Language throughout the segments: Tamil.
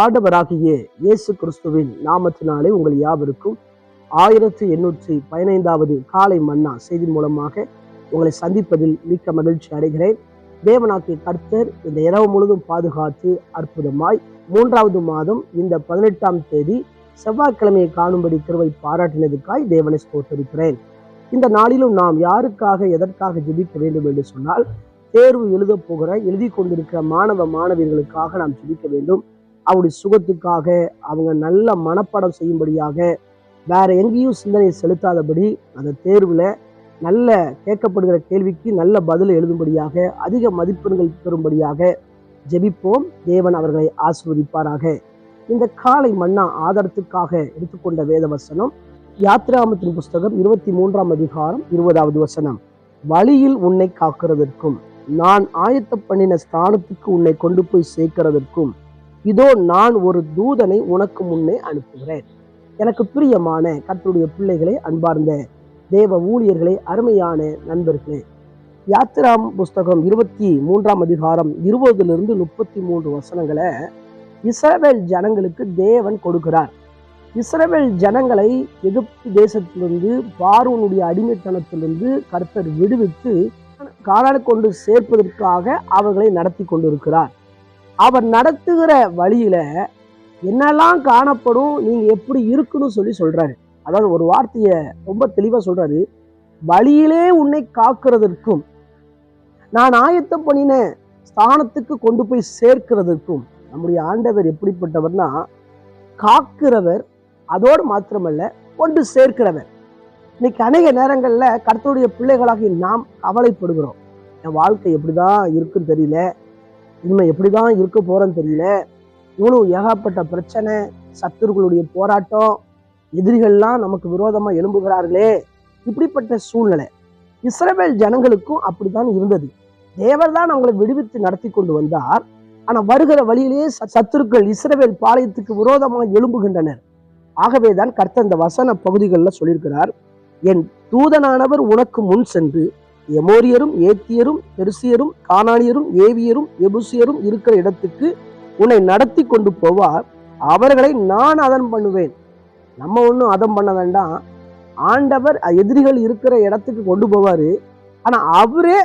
ஆடவராகிய இயேசு கிறிஸ்துவின் நாமத்தினாலே உங்கள் யாவருக்கும் ஆயிரத்தி எண்ணூற்றி பதினைந்தாவது காலை மன்னா செய்தி மூலமாக உங்களை சந்திப்பதில் மிக்க மகிழ்ச்சி அடைகிறேன். தேவனாக்கிய கர்த்தர் இந்த இரவு முழுதும் பாதுகாத்து அற்புதமாய் மூன்றாவது மாதம் இந்த பதினெட்டாம் தேதி செவ்வாய்க்கிழமையை காணும்படி கிருவை பாராட்டினதுக்காய் தேவனை ஸ்தோத்தரிக்கிறேன். இந்த நாளிலும் நாம் யாருக்காக எதற்காக ஜெபிக்க வேண்டும் என்று சொன்னால் தேர்வு எழுத போகிற எழுதி கொண்டிருக்கிற மாணவ மாணவியர்களுக்காக நாம் ஜெபிக்க வேண்டும். அவருடைய சுகத்துக்காக அவங்க நல்ல மனப்பாடம் செய்யும்படியாக வேற எங்கேயும் சிந்தனை செலுத்தாதபடி அந்த தேர்வில் நல்ல கேட்கப்படுகிற கேள்விக்கு நல்ல பதில் எழுதும்படியாக அதிக மதிப்பெண்கள் பெறும்படியாக ஜெபிப்போம். தேவன் அவர்களை ஆசிர்வதிப்பாராக. இந்த காலை மன்னா ஆதாரத்துக்காக எடுத்துக்கொண்ட வேத வசனம் யாத்ராமத்தின் புஸ்தகம் இருபத்தி மூன்றாம் அதிகாரம் இருபதாவது வசனம். வழியில் உன்னை காக்கிறதற்கும் நான் ஆயத்த பண்ணின ஸ்தானத்துக்கு உன்னை கொண்டு போய் சேர்க்கிறதற்கும் இதோ நான் ஒரு தூதனை உனக்கு முன்னே அனுப்புகிறேன். எனக்கு பிரியமான கர்த்தருடைய பிள்ளைகளை அன்பார்ந்த தேவ ஊழியர்களே அருமையான நண்பர்களே. யாத்திராம் புஸ்தகம் இருபத்தி மூன்றாம் அதிகாரம் இருபதுலிருந்து முப்பத்தி மூன்று வசனங்களை இஸ்ரவேல் ஜனங்களுக்கு தேவன் கொடுக்கிறார். இஸ்ரவேல் ஜனங்களை எகிப்து தேசத்திலிருந்து பார்வனுடைய அடிமைத்தனத்திலிருந்து கர்த்தர் விடுவித்து காலாடு கொண்டு சேர்ப்பதற்காக அவர்களை நடத்தி கொண்டிருக்கிறார். அவர் நடத்துகிற வழியில என்னெல்லாம் காணப்படும் நீங்க எப்படி இருக்குன்னு சொல்லி சொல்றாரு. அதாவது ஒரு வார்த்தையை ரொம்ப தெளிவா சொல்றாரு. வழியிலே உன்னை காக்கிறதற்கும் நான் ஆயத்தம் பண்ணின ஸ்தானத்துக்கு கொண்டு போய் சேர்க்கிறதற்கும் நம்முடைய ஆண்டவர் எப்படிப்பட்டவர்னா காக்கிறவர் அதோடு மாத்திரமல்ல கொண்டு சேர்க்கிறவர். இன்னைக்கு அநேக நேரங்களில் கர்த்தருடைய பிள்ளைகளாகி நாம் கவலைப்படுகிறோம். என் வாழ்க்கை எப்படிதான் இருக்குன்னு தெரியல. இனிமே எப்படிதான் இருக்க போறேன்னு தெரியல. இவ்வளவு ஏகப்பட்ட பிரச்சனை சத்துருக்களுடைய போராட்டம் எதிரிகள்லாம் நமக்கு விரோதமா எழும்புகிறார்களே. இப்படிப்பட்ட சூழ்நிலை. இஸ்ரவேல் ஜனங்களுக்கும் அப்படித்தான் இருந்தது. தேவர் தான் அவங்களை விடுவித்து நடத்தி கொண்டு வந்தார். ஆனா வருகிற வழியிலேயே ச- சத்துருக்கள் இஸ்ரவேல் பாளையத்துக்கு விரோதமாக எழும்புகின்றனர். ஆகவே தான் கர்த்தர் இந்த வசன பகுதிகளில் சொல்லியிருக்கிறார் என் தூதனானவர் உனக்கு முன் சென்று எமோரியரும் ஏத்தியரும் பெருசியரும் கானானியரும் ஏவியரும் எபுசியரும் இருக்கிற இடத்துக்கு உன்னை நடத்தி கொண்டு போவார். அவர்களை நான் அதன் பண்ணுவேன். நம்ம ஒன்றும் அதம் பண்ண வேண்டாம். ஆண்டவர் எதிரிகள் இருக்கிற இடத்துக்கு கொண்டு போவார். ஆனால் அவரே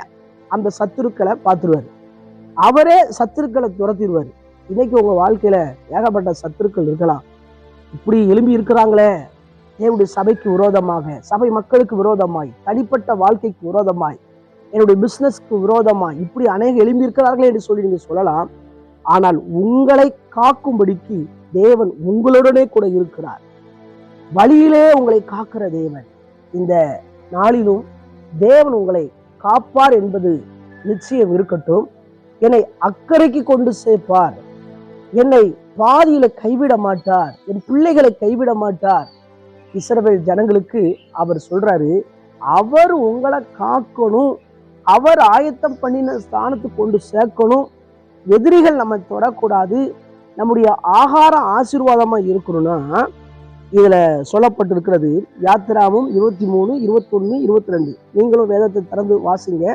அந்த சத்துருக்களை பார்த்துருவாரு. அவரே சத்துருக்களை துரத்திடுவார். இன்னைக்கு உங்கள் வாழ்க்கையில் ஏகப்பட்ட சத்துருக்கள் இருக்கலாம். இப்படி எலும்பி இருக்கிறாங்களே. என்னுடைய சபைக்கு விரோதமாக சபை மக்களுக்கு விரோதமாய் தனிப்பட்ட வாழ்க்கைக்கு விரோதமாய் என்னுடைய பிசினஸ்க்கு விரோதமாய் இப்படி அநேக எழும்பியிருக்கிறார்கள் என்று சொல்லி நீங்க சொல்லலாம். ஆனால் உங்களை காக்கும்படிக்கு தேவன் உங்களுடனே கூட இருக்கிறார். வழியிலே உங்களை காக்கிற தேவன். இந்த நாளிலும் தேவன் உங்களை காப்பார் என்பது நிச்சயம் இருக்கட்டும். என்னை அக்கறைக்கு கொண்டு சேர்ப்பார். என்னை பாதியில கைவிட மாட்டார். என் பிள்ளைகளை கைவிட மாட்டார். இஸ்ரவேல் ஜனங்களுக்கு அவர் சொல்கிறாரு அவர் உங்களை காக்கணும் அவர் ஆயத்தம் பண்ணின ஸ்தானத்துக்கு கொண்டு சேர்க்கணும். எதிரிகள் நம்ம தொடக்கூடாது. நம்முடைய ஆகாரம் ஆசீர்வாதமாக இருக்கணும்னா இதில் சொல்லப்பட்டிருக்கிறது யாத்திராவும் இருபத்தி மூணு இருபத்தொன்று இருபத்தி ரெண்டு நீங்களும் வேதத்தை திறந்து வாசிங்க.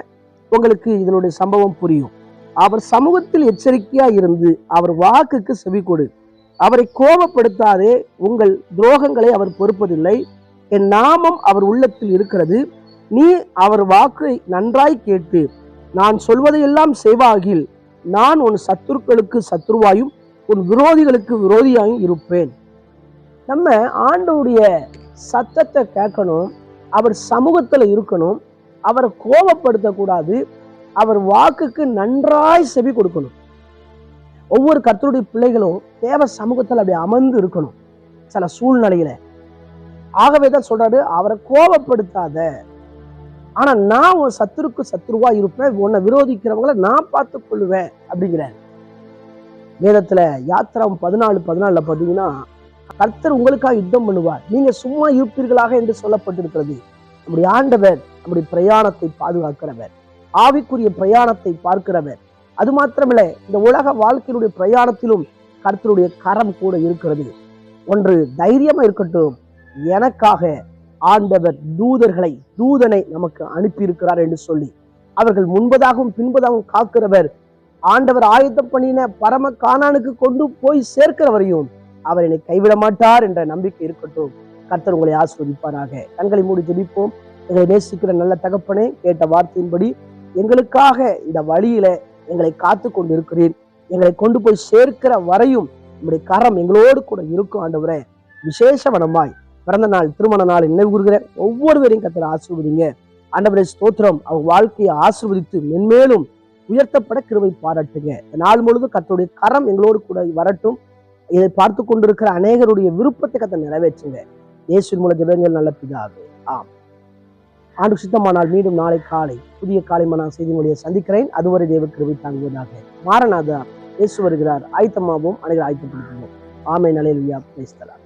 உங்களுக்கு இதனுடைய சம்பவம் புரியும். அவர் சமூகத்தில் எச்சரிக்கையாக இருந்து அவர் வாக்குக்கு செவி கொடு. அவரை கோபப்படுத்தாதே உங்கள் துரோகங்களை அவர் பொறுப்பதில்லை. என் நாமம் அவர் உள்ளத்தில் இருக்கிறது. நீ அவர் வாக்கை நன்றாய் கேட்டு நான் சொல்வதையெல்லாம் செய்வாகில் நான் உன் சத்துருக்களுக்கு சத்துருவாயும் உன் விரோதிகளுக்கு விரோதியாயும் இருப்பேன். நம்ம ஆண்டோடைய சத்தத்தை கேட்கணும் அவர் சமூகத்தில் இருக்கணும் அவரை கோபப்படுத்தக்கூடாது அவர் வாக்குக்கு நன்றாய் செவி கொடுக்கணும். ஒவ்வொரு கர்த்தருடைய பிள்ளைகளும் தேவ சமூகத்தில் அப்படி அமர்ந்து இருக்கணும். சில சூழ்நிலையில. ஆகவே தான் சொல்றாரு அவரை கோபப்படுத்தாத. ஆனா நான் உன் சத்துருக்கு சத்துருவா இருப்பேன் உன்னை விரோதிக்கிறவங்கள நான் பார்த்து கொள்ளுவேன் அப்படிங்கிறார். வேதத்துல யாத்திரம் பதினாலு பதினாலுல பார்த்தீங்கன்னா கர்த்தர் உங்களுக்காக யுத்தம் பண்ணுவார். நீங்க சும்மா இருப்பீர்களாக என்று சொல்லப்பட்டிருக்கிறது. நம்முடைய ஆண்டவர் நம்முடைய பிரயாணத்தை பாதுகாக்கிறவர். ஆவிக்குரிய பிரயாணத்தை பார்க்கிறவர். அது மாத்திரமில்ல இந்த உலக வாழ்க்கையினுடைய பிரயாணத்திலும் கர்த்தருடைய கரம் கூட இருக்கிறது. ஒன்று தைரியமா இருக்கட்டும். எனக்காக ஆண்டவர் தூதர்களை தூதனை நமக்கு அனுப்பி இருக்கிறார் என்று சொல்லி அவர்கள் முன்பதாகவும் பின்பதாகவும் காக்கிறவர் ஆண்டவர் ஆயத்தம் பண்ணின பரம காணானுக்கு கொண்டு போய் சேர்க்கிறவரையும் அவர் என்னை கைவிட மாட்டார் என்ற நம்பிக்கை இருக்கட்டும். கர்த்தர் உங்களை ஆஸ்வதிப்பாராக. கண்களை மூடி ஜெபிப்போம். எங்களை நேசிக்கிற நல்ல தகப்பனே கேட்ட வார்த்தையின்படி எங்களுக்காக இந்த வழியில எங்களை காத்து கொண்டு இருக்கிறீர் எங்களை கொண்டு போய் சேர்க்கிற வரையும் உங்களுடைய கரம் எங்களோடு கூட இருக்கும் ஆண்டவரே. விசேஷ வனமாய் பிறந்த நாள் திருமண நாள் நினைவு கூறுகிற ஒவ்வொருவரையும் கத்திர ஆசிர்வதிங்க. ஆண்டவரே ஸ்தோத்திரம். அவங்க வாழ்க்கையை ஆசிர்வதித்து மென்மேலும் உயர்த்தப்பட கிருவை பாராட்டுங்க. நாள் முழுதும் கத்தருடைய கரம் எங்களோடு கூட வரட்டும். இதை பார்த்து கொண்டிருக்கிற அநேகருடைய விருப்பத்தை கத்த நிறைவேற்றுங்க. இயேசு மூல ஜபங்கள் நல்ல பிதாவே. ஆம் ஆண்டு சுத்தமானால் மீண்டும் நாளை காலை புதிய காலை நான் செய்தி மொழியை சந்திக்கிறேன். அதுவரை தேவ கிருவை தாங்குவதாக மாரநாதா இயேசு வருகிறார். ஆயத்தமாகவும் அனைவரும் ஆயத்தப்படுத்துவோம் ஆமை நிலையில் பேசலாம்